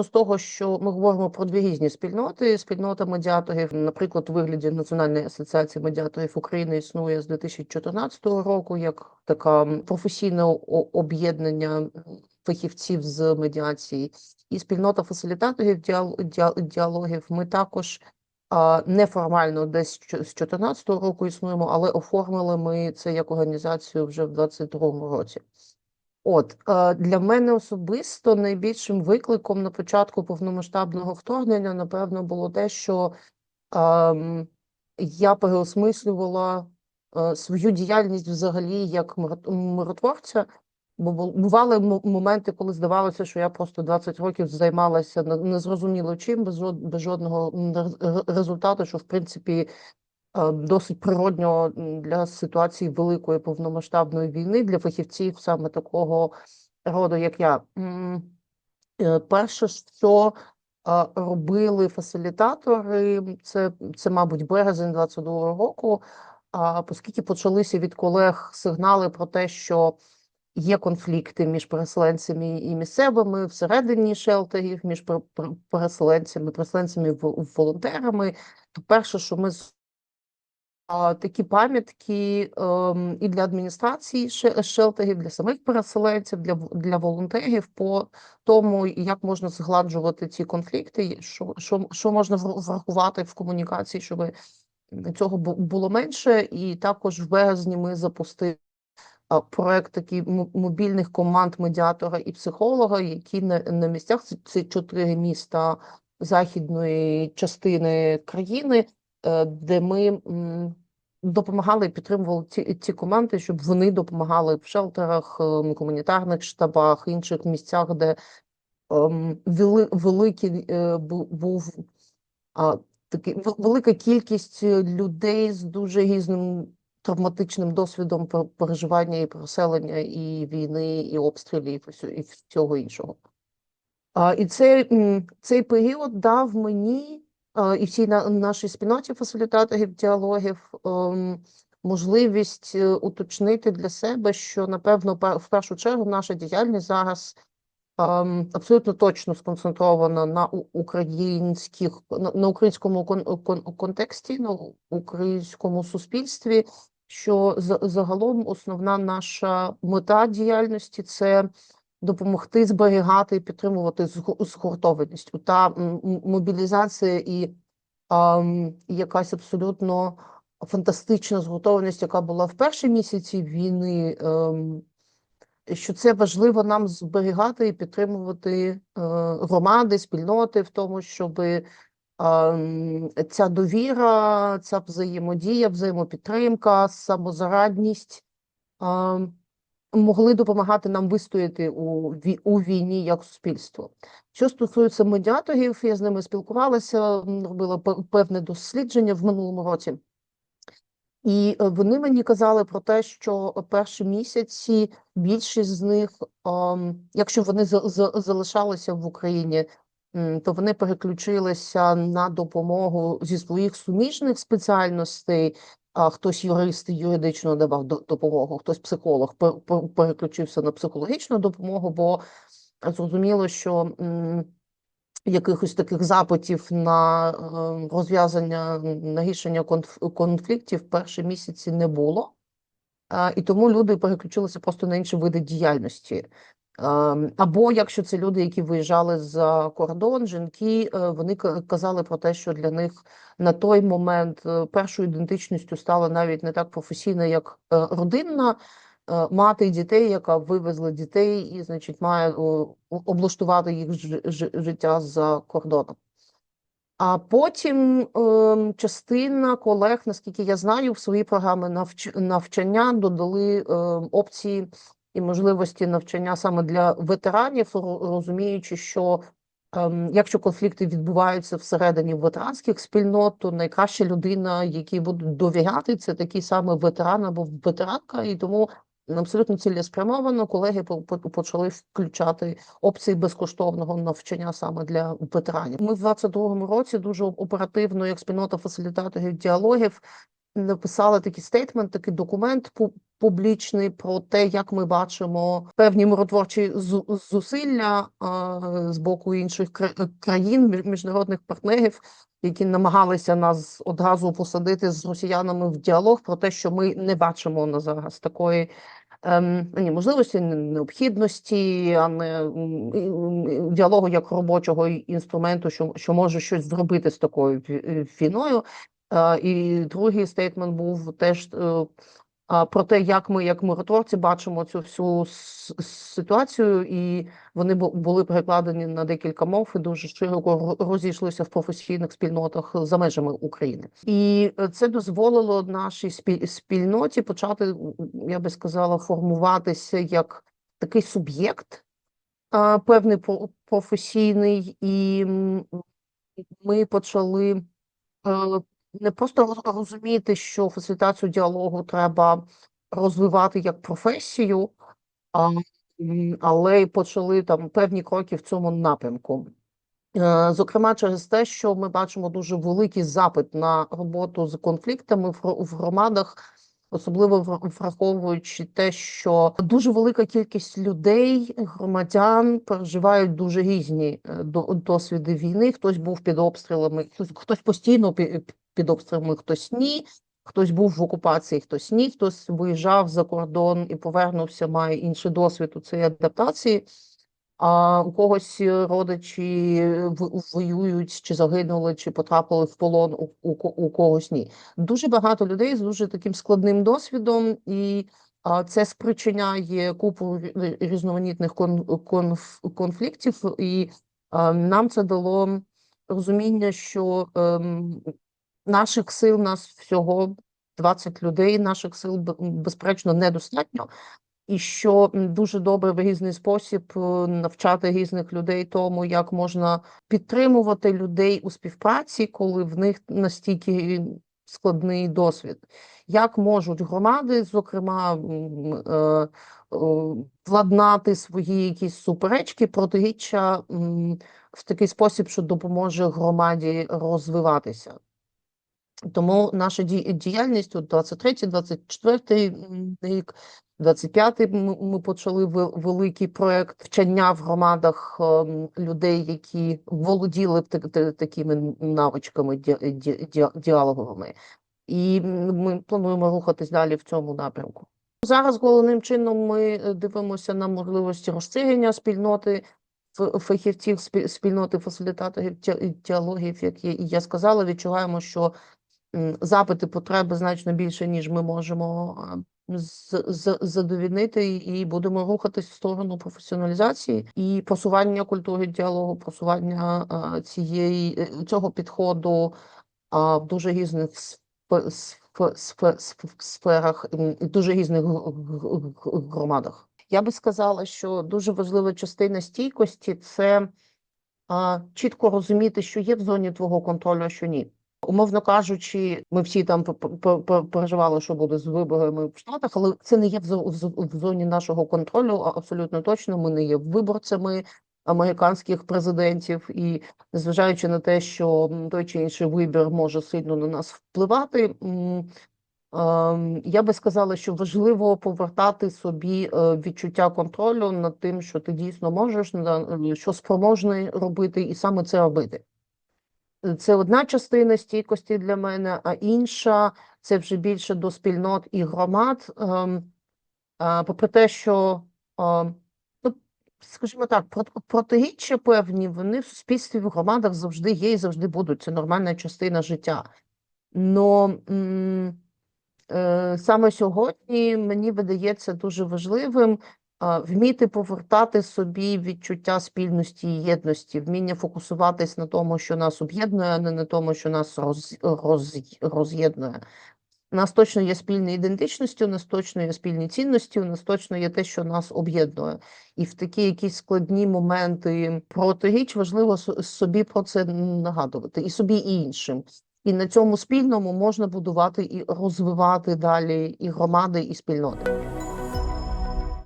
почну з того, що ми говоримо про дві різні спільноти. Спільнота медіаторів, наприклад, у вигляді Національної асоціації медіаторів України існує з 2014 року як така професійне об'єднання фахівців з медіації, і спільнота фасилітаторів діал- діал- діалогів. Ми також неформально десь з 2014 року існуємо, але оформили ми це як організацію вже в 2022 році. От е, для мене особисто найбільшим викликом на початку повномасштабного вторгнення, напевно, було те, що ем, я переосмислювала е, свою діяльність взагалі як мирот- миротворця. Бо бу- бували мо- моменти, коли здавалося, що я просто 20 років займалася не- незрозуміло чим, без жодного результату, що в принципі досить природньо для ситуації великої повномасштабної війни для фахівців саме такого роду, як я. Е, Перше, що е, робили фасилітатори, це, це мабуть, березень 22 року, оскільки почалися від колег сигнали про те, що є конфлікти між переселенцями і місцевими всередині шелтерів, між пер- пер- переселенцями, переселенцями волонтерами. То перше, що ми такі пам'ятки ем, і для адміністрації шелтерів, для самих переселенців, для, для волонтерів по тому, як можна згладжувати ці конфлікти, що, що, що можна врахувати в комунікації, щоб цього було менше. І також в березні ми запустили проект такий мо- мобільних команд медіатора і психолога, які на, на місцях це чотири міста західної частини країни, е, де ми допомагали і підтримували ці, ці команди, щоб вони допомагали в шелтерах, ем, гуманітарних штабах, інших місцях, де ем, вели, великий е, був а, такий велика кількість е, людей з дуже різним травматичним досвідом пер- переживання і переселення, і війни, і обстрілів, і всього іншого. А, і цей, цей період дав мені і всій на, нашій спільноті фасилітаторів діалогів ем, можливість е, уточнити для себе, що, напевно, в першу чергу наша діяльність зараз ем, абсолютно точно сконцентрована на українських на, українському кон, кон, контексті, на українському суспільстві. Що за- загалом основна наша мета діяльності це допомогти зберігати і підтримувати згу- згуртованість. Та мобілізація і і якась абсолютно фантастична згуртованість, яка була в перші місяці війни. ем, що це важливо нам зберігати і підтримувати е, громади, спільноти в тому, щоб ця довіра, ця взаємодія, взаємопідтримка, самозарадність а, могли допомагати нам вистояти у, у війні як суспільство. Що стосується медіаторів, я з ними спілкувалася, робила пе- певне дослідження в минулому році. І е, вони мені казали про те, що перші місяці більшість з них, якщо вони за- за- залишалися в Україні, то вони переключилися на допомогу зі своїх суміжних спеціальностей. А хтось юрист юридично давав до- допомогу, хтось психолог пер- пер- переключився на психологічну допомогу, бо зрозуміло, що якихось таких запитів на е, розв'язання на рішення конф- конфліктів перші місяці не було. І тому люди переключилися просто на інші види діяльності. Ем, Або якщо це люди, які виїжджали за кордон, жінки, е, вони казали про те, що для них на той момент е, першою ідентичністю стала навіть не так професійна, як е, родинна мати дітей, яка вивезла дітей і, значить, має облаштувати їх жи- жи- життя за кордоном. А потім ем, частина колег, наскільки я знаю, в свої програми навч... навчання додали ем, опції і можливості навчання саме для ветеранів, розуміючи, що ем, якщо конфлікти відбуваються всередині ветеранських спільнот, то найкраща людина, якій будуть довіряти, це такий саме ветеран або ветеранка, і тому абсолютно цілеспрямовано колеги по- по- почали включати опції безкоштовного навчання саме для ветеранів. Ми в 22-му році дуже оперативно, як спільнота фасилітаторів діалогів, написали такий стейтмент, такий документ публічний про те, як ми бачимо певні миротворчі зу- зусилля з боку інших країн, між- міжнародних партнерів, які намагалися нас одразу посадити з росіянами в діалог про те, що ми не бачимо на зараз такої. Ем, ні, можливості, не- необхідності, а не діалогу як робочого інструменту, що, що може щось зробити з такою війною. Е, І другий стейтмент був теж е, про те, як ми, як миротворці, бачимо цю всю ситуацію, і вони бу- були перекладені на декілька мов і дуже широко розійшлися в професійних спільнотах за межами України. І е, це дозволило нашій спіль- спільноті почати, я би сказала, формуватися як такий суб'єкт, певний професійний, і ми почали е, не просто розуміти, що фасилітацію діалогу треба розвивати як професію, а, але й почали там певні кроки в цьому напрямку. Е, Зокрема, через те, що ми бачимо дуже великий запит на роботу з конфліктами в громадах, особливо вр- враховуючи те, що дуже велика кількість людей, громадян переживають дуже різні е, до- досвіди війни. Хтось був під обстрілами, хтось, постійно під обстрілами, хтось ні. Хтось був в окупації, хтось ні, хтось виїжджав за кордон і повернувся, має інший досвід у цій адаптації. А у когось е, родичі е, воюють, чи загинули, чи потрапили в полон, у, у, у когось ні. Дуже багато людей з дуже таким складним досвідом, і а, це спричиняє купу різноманітних кон, конф, конфліктів, і а, нам це дало розуміння, що ем, наших сил, нас всього 20 людей, наших сил безперечно недостатньо. І що дуже добре в різний спосіб е, навчати різних людей тому, як можна підтримувати людей у співпраці, коли в них настільки складний досвід. Як можуть громади, зокрема, е, е, владнати свої якісь суперечки, протиріччя в такий спосіб, що допоможе громаді розвиватися. Тому наша діяльність у 23 24 м, рік, 25 ми, почали ве- великий проект вчення в громадах ем, людей, які володіли такими навичками ді, ді, ді, діалоговими. І ми плануємо рухатись далі в цьому напрямку. Зараз головним чином ми е, дивимося на можливості розширення спільноти фахівців спільноти фасилітаторів ді- діалогів, як я, сказала, відчуваємо, що запити потреби значно більше, ніж ми можемо задовільнити, і будемо рухатись в сторону професіоналізації і просування культури діалогу, просування цієї е, цього підходу в дуже різних сф- сф- сф- сф- сферах і дуже різних громадах. Я би сказала, що дуже важлива частина стійкості це чітко розуміти, що є в зоні твого контролю, а що ні. Умовно кажучи, ми всі там переживали, що буде з виборами в Штатах, але це не є в зо- в зоні нашого контролю. Абсолютно точно. Ми не є виборцями американських президентів, і незважаючи на те, що той чи інший вибір може сильно на нас впливати. Я би сказала, що важливо повертати собі е, відчуття контролю над тим, що ти дійсно можеш, що спроможний робити, і саме це робити. Це одна частина стійкості для мене, а інша це вже більше до спільнот і громад. Ем, Попри те, що, ем, ну, скажімо так, прот- протиріччя певні, вони в суспільстві, в громадах завжди є і завжди будуть. Це нормальна частина життя. Но е, саме сьогодні мені видається дуже важливим вміти повертати собі відчуття спільності і єдності, вміння фокусуватись на тому, що нас об'єднує, а не на тому, що нас роз, роз, роз'єднує. У нас точно є спільні ідентичності, у нас точно є спільні цінності, у нас точно є те, що нас об'єднує. І в такі якісь складні моменти протиріч важливо собі про це нагадувати, і собі, і іншим. І на цьому спільному можна будувати і розвивати далі і громади, і спільноти.